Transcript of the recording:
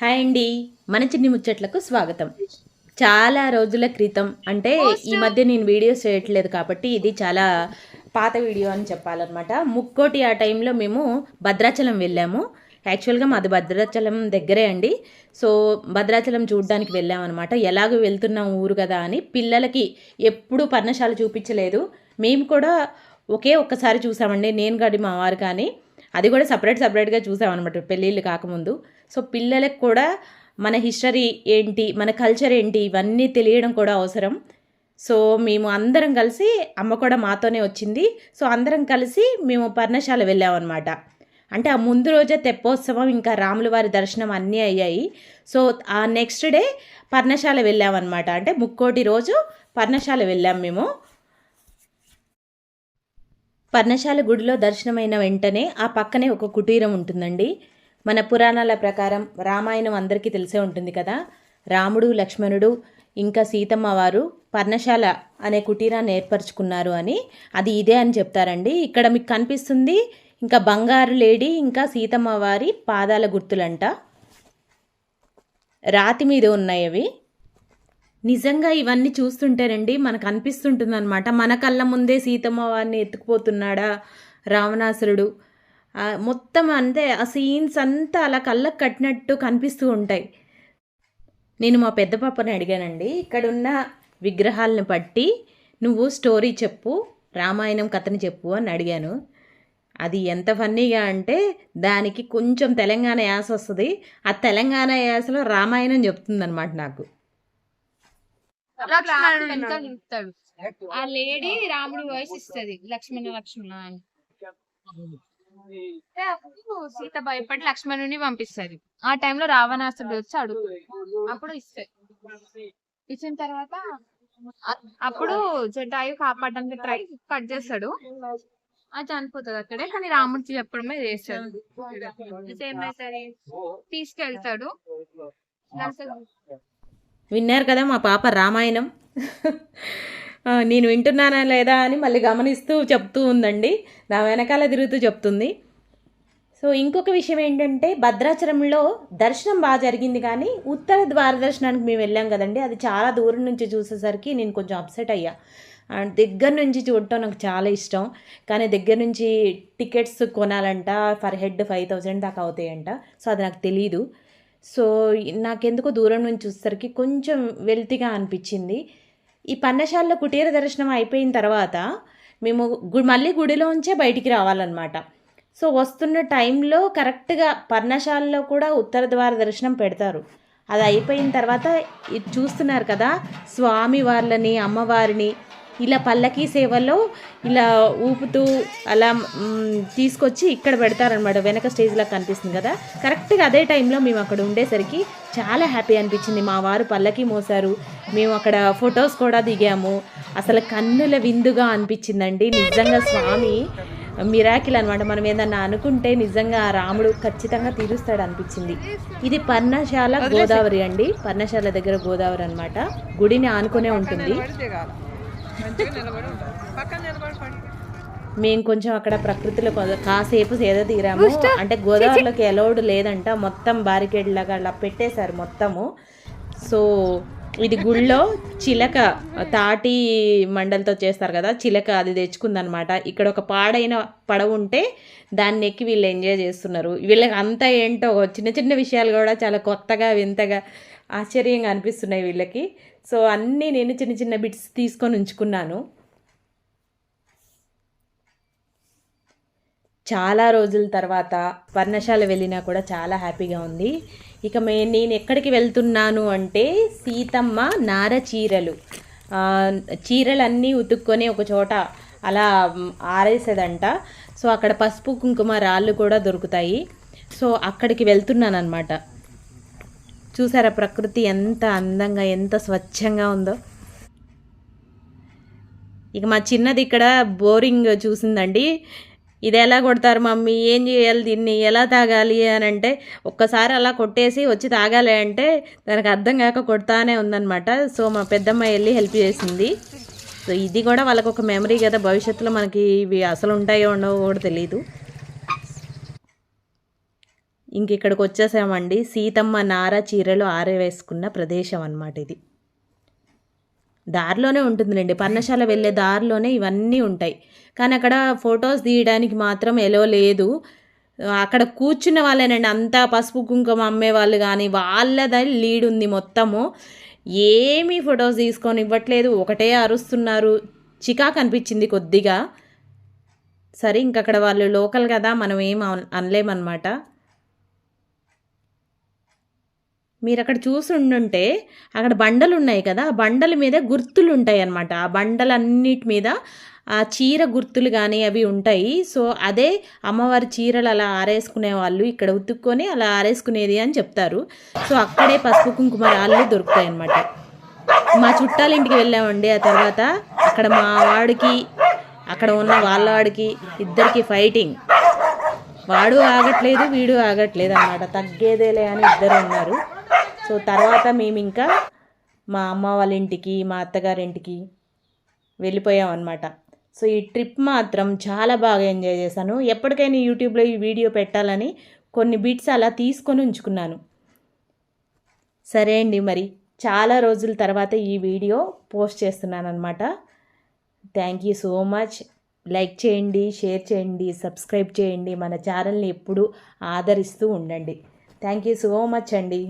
Hi అండి. మన చిన్ని ముచ్చట్లకు స్వాగతం. చాలా రోజుల క్రితం అంటే ఈ మధ్య నేను వీడియోస్ చేయట్లేదు కాబట్టి ఇది చాలా పాత వీడియో అని చెప్పాలన్నమాట. ముక్కోటి ఆ టైంలో మేము భద్రాచలం వెళ్ళాము. యాక్చువల్గా మాది భద్రాచలం దగ్గరే అండి. సో భద్రాచలం చూడడానికి వెళ్ళామన్నమాట. ఎలాగో వెళ్తున్నాం ఊరు కదా అని పిల్లలకి ఎప్పుడు పర్ణశాల చూపించలేదు. మేము కూడా ఒకే ఒక్కసారి చూసామండి. నేను కానీ మా వారు కానీ. అది కూడా సపరేట్ సపరేట్గా చూసామన్నమాట. పెళ్ళిళ్ళు కాకముందు. సో పిల్లలకు కూడా మన హిస్టరీ ఏంటి మన కల్చర్ ఏంటి ఇవన్నీ తెలియడం కూడా అవసరం. సో మేము అందరం కలిసి అమ్మ కూడా మాతోనే వచ్చింది. సో అందరం కలిసి మేము పర్ణశాల వెళ్ళామన్నమాట. అంటే ఆ ముందు రోజే తెప్పోత్సవం ఇంకా రాముల వారి దర్శనం అన్నీ అయ్యాయి. సో ఆ నెక్స్ట్ డే పర్ణశాల వెళ్ళామన్నమాట. అంటే ముక్కోటి రోజు పర్ణశాల వెళ్ళాం మేము. పర్ణశాల గుడిలో దర్శనమైన వెంటనే ఆ పక్కనే ఒక కుటీరం ఉంటుందండి. మన పురాణాల ప్రకారం రామాయణం అందరికీ తెలిసే ఉంటుంది కదా. రాముడు లక్ష్మణుడు ఇంకా సీతమ్మ వారు పర్ణశాల అనే కుటీరాన్ని ఏర్పరచుకున్నారు అని. అది ఇదే అని చెప్తారండి. ఇక్కడ మీకు కనిపిస్తుంది ఇంకా బంగారు లేడీ ఇంకా సీతమ్మ వారి పాదాల గుర్తులంట. రాతి మీద ఉన్నాయి అవి. నిజంగా ఇవన్నీ చూస్తుంటేనండి మనకు అనిపిస్తుంటుంది అనమాట మన కళ్ళ ముందే సీతమ్మ వారిని ఎత్తుకుపోతున్నాడా రావణాసురుడు? మొత్తం అంతే ఆ సీన్స్ అంతా అలా కళ్ళకు కట్టినట్టు కనిపిస్తూ ఉంటాయి. నేను మా పెద్ద పాపని అడిగానండి ఇక్కడున్న విగ్రహాలను బట్టి నువ్వు స్టోరీ చెప్పు రామాయణం కథని చెప్పు అని అడిగాను. అది ఎంత ఫన్నీగా అంటే దానికి కొంచెం తెలంగాణ యాస వస్తుంది. ఆ తెలంగాణ యాసలో రామాయణం చెప్తుందనమాట నాకు. ఆ లేడీ రాముడు వాయిస్ ఇస్తుంది. లక్ష్మణ లక్ష్మణ సీత భయపడి లక్ష్మణుని పంపిస్తుంది. ఆ టైంలో రావణాసుడు వచ్చి అడుగుతాడు అప్పుడు ఇస్తాయి ఇచ్చిన తర్వాత అప్పుడు జటాయు కాపాడడానికి ట్రై కట్ చేస్తాడు. అది చనిపోతుంది అక్కడే కానీ రాముడికి చెప్పడమే చేస్తాడు. ఏమైతుంది? తీసుకెళ్తాడు. విన్నారు కదా మా పాప రామాయణం. నేను వింటున్నానా లేదా అని మళ్ళీ గమనిస్తూ చెప్తూ ఉందండి. నా వెనకాల తిరుగుతూ చెప్తుంది. సో ఇంకొక విషయం ఏంటంటే భద్రాచలంలో దర్శనం బాగా జరిగింది కానీ ఉత్తర ద్వార దర్శనానికి మేము వెళ్ళాం కదండి. అది చాలా దూరం నుంచి చూసేసరికి నేను కొంచెం అప్సెట్ అయ్యా. అండ్ దగ్గర నుంచి చూడటం నాకు చాలా ఇష్టం. కానీ దగ్గర నుంచి టికెట్స్ కొనాలంట ఫర్ హెడ్ ఫైవ్ థౌజండ్ దాకా అవుతాయంట. సో అది నాకు తెలీదు. సో నాకెందుకో దూరం నుంచి చూసేసరికి కొంచెం వెల్తిగా అనిపించింది. ఈ పన్నశాలలో కుటీర దర్శనం అయిపోయిన తర్వాత మేము గు మళ్ళీ గుడిలోంచే బయటికి రావాలన్నమాట. సో వస్తున్న టైంలో కరెక్ట్గా పర్ణశాలలో కూడా ఉత్తర ద్వార దర్శనం పెడతారు. అది అయిపోయిన తర్వాత ఇది చూస్తున్నారు కదా స్వామి వాళ్ళని అమ్మవారిని ఇలా పల్లకీ సేవలో ఇలా ఊపుతూ అలా తీసుకొచ్చి ఇక్కడ పెడతారనమాట వెనక స్టేజ్లా కనిపిస్తుంది కదా. కరెక్ట్గా అదే టైంలో మేము అక్కడ ఉండేసరికి చాలా హ్యాపీ అనిపించింది. మా వారు పల్లకి మోసారు. మేము అక్కడ ఫొటోస్ కూడా దిగాము. అసలు కన్నుల విందుగా అనిపించిందండి. నిజంగా స్వామి మిరాకిల్ అనమాట మనం ఏదన్నా అనుకుంటే నిజంగా రాముడు ఖచ్చితంగా తీరుస్తాడు అనిపించింది. ఇది పర్ణశాల గోదావరి అండి. పర్ణశాల దగ్గర గోదావరి అన్నమాట. గుడిని ఆనుకునే ఉంటుంది. మేము కొంచెం అక్కడ ప్రకృతిలో కాసేపు సేద తీరాము. అంటే గోదావరిలోకి ఎలౌడ్ లేదంట. మొత్తం బారికేడ్ లాగా అలా పెట్టేశారు మొత్తము. సో ఇది గుళ్ళో చిలక తాటి మండలతో చేస్తారు కదా చిలక అది తెచ్చుకుందనమాట. ఇక్కడ ఒక పాడైన పడవ ఉంటే దాన్ని ఎక్కి వీళ్ళు ఎంజాయ్ చేస్తున్నారు. వీళ్ళకి అంతా ఏంటో చిన్న చిన్న విషయాలు కూడా చాలా కొత్తగా వింతగా ఆశ్చర్యంగా అనిపిస్తున్నాయి వీళ్ళకి. సో అన్నీ నేను చిన్న చిన్న బిట్స్ తీసుకొని ఉంచుకున్నాను. చాలా రోజుల తర్వాత పర్ణశాల వెళ్ళినా కూడా చాలా హ్యాపీగా ఉంది. ఇక నేను ఎక్కడికి వెళ్తున్నాను అంటే సీతమ్మ నార చీరలు. చీరలన్నీ ఉతుక్కొని ఒక చోట అలా ఆరేసేదంట. సో అక్కడ పసుపు కుంకుమ రాళ్ళు కూడా దొరుకుతాయి. సో అక్కడికి వెళ్తున్నాను అనమాట చూసారా ప్రకృతి ఎంత అందంగా ఎంత స్వచ్ఛంగా ఉందో? ఇక మా చిన్నది ఇక్కడ బోరింగ్ చూసిందండి. ఇది ఎలా కొడతారు మమ్మీ? ఏం చేయాలి దీన్ని? ఎలా తాగాలి అని అంటే ఒక్కసారి అలా కొట్టేసి వచ్చి తాగాలి అంటే దానికి అర్థం కాక కొడతానే ఉందన్నమాట. సో మా పెద్దమ్మ వెళ్ళి హెల్ప్ చేసింది. సో ఇది కూడా వాళ్ళకి ఒక మెమరీ కదా. భవిష్యత్తులో మనకి ఇవి అసలు ఉంటాయో ఉండవో కూడా తెలియదు ఇంక ఇక్కడికి వచ్చేసామండి. సీతమ్మ నార చీరలు ఆరవేసుకున్న ప్రదేశం అన్నమాట ఇది. దారిలోనే ఉంటుందిలేండి. పర్ణశాల వెళ్ళే దారిలోనే ఇవన్నీ ఉంటాయి. కానీ అక్కడ ఫొటోస్ తీయడానికి మాత్రం ఎలో లేదు. అక్కడ కూర్చున్న వాళ్ళేనండి. అంతా పసుపు కుంకుమ అమ్మే వాళ్ళు కానీ వాళ్ళది లీడ్ ఉంది మొత్తము. ఏమీ ఫొటోస్ తీసుకొని ఇవ్వట్లేదు. ఒకటే అరుస్తున్నారు. చికాకు అనిపించింది కొద్దిగా. సరే ఇంకక్కడ వాళ్ళు లోకల్ కదా మనం ఏం అనలేమన్నమాట. మీరు అక్కడ చూసుండుంటే అక్కడ బండలు ఉన్నాయి కదా ఆ బండల మీద గుర్తులు ఉంటాయి అన్నమాట ఆ బండలన్నిటి మీద ఆ చీర గుర్తులు కానీ అవి ఉంటాయి. సో అదే అమ్మవారి చీరలు అలా ఆరేసుకునే వాళ్ళు ఇక్కడ ఉతుక్కొని అలా ఆరేసుకునేది అని చెప్తారు. సో అక్కడే పసుపు కుంకుమ రాళ్ళు దొరుకుతాయి అన్నమాట మా చుట్టాలింటికి వెళ్ళామండి. ఆ తర్వాత అక్కడ మా వాడికి అక్కడ ఉన్న వాళ్ళవాడికి ఇద్దరికి ఫైటింగ్. వాడు ఆగట్లేదు వీడు ఆగట్లేదు అన్నమాట తగ్గేదేలే అని ఇద్దరు ఉన్నారు. సో తర్వాత మేము ఇంకా మా అమ్మ వాళ్ళ ఇంటికి మా అత్తగారింటికి వెళ్ళిపోయాం అనమాట సో ఈ ట్రిప్ మాత్రం చాలా బాగా ఎంజాయ్ చేశాను. ఎప్పటికైనా యూట్యూబ్లో ఈ వీడియో పెట్టాలని కొన్ని బిట్స్ అలా తీసుకొని ఉంచుకున్నాను. సరే అండి మరి. చాలా రోజుల తర్వాత ఈ వీడియో పోస్ట్ చేస్తున్నాను అనమాట thank you so much. Like చేయండి షేర్ చేయండి సబ్స్క్రైబ్ చేయండి. మన ఛానల్ని ఎప్పుడూ ఆదరిస్తూ ఉండండి. థ్యాంక్ యూ సో మచ్ అండి.